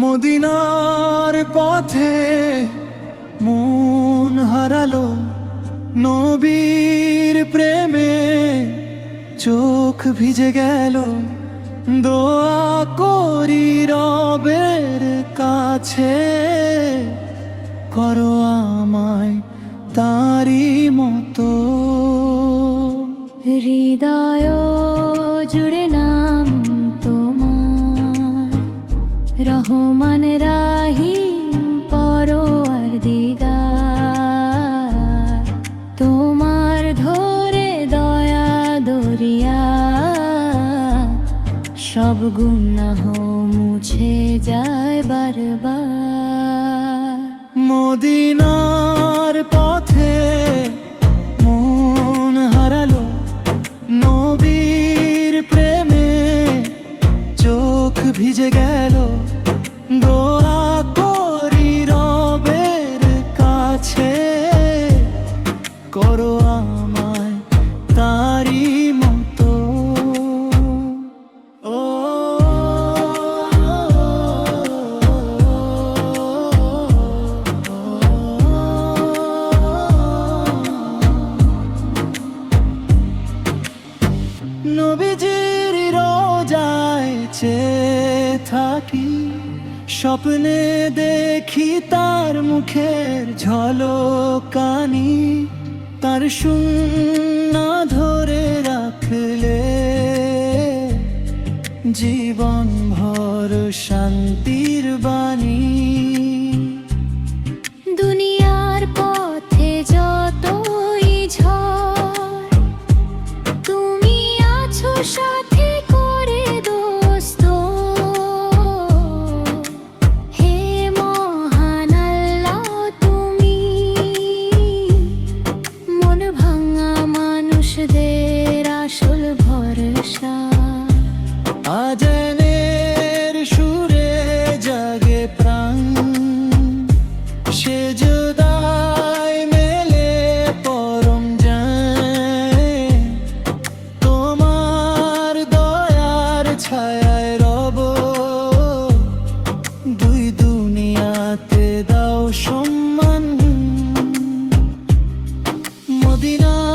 মদিনার পথে মন হারালো। নবীর প্রেমে চোখ ভিজে গেল। দোয়া করি রবের কাছে, করো আমায় তারি মতো। হৃদয় জুড়ে নাম তোমার, রহমান রাহি পরোয়ার দিগার সব গুনাহ মুছে যায় বারবার। মদিনার পথে মন হারালো নবীর প্রেমে, চোখ ভিজে গেল দোয়া করি রবের কাছে। করো আমায় তারি নবীজির রোজায় থাকি। স্বপ্নে দেখি তার মুখের ঝলকানি। তার সুন্না ধরে রাখলে জীবন ভর শান্তির বাণী। আজানের সুরে জাগে মেলে পরম তোমার দয়ার ছায়ায় রব। দুই দুনিয়াতে দাও সম্মান। মদিনা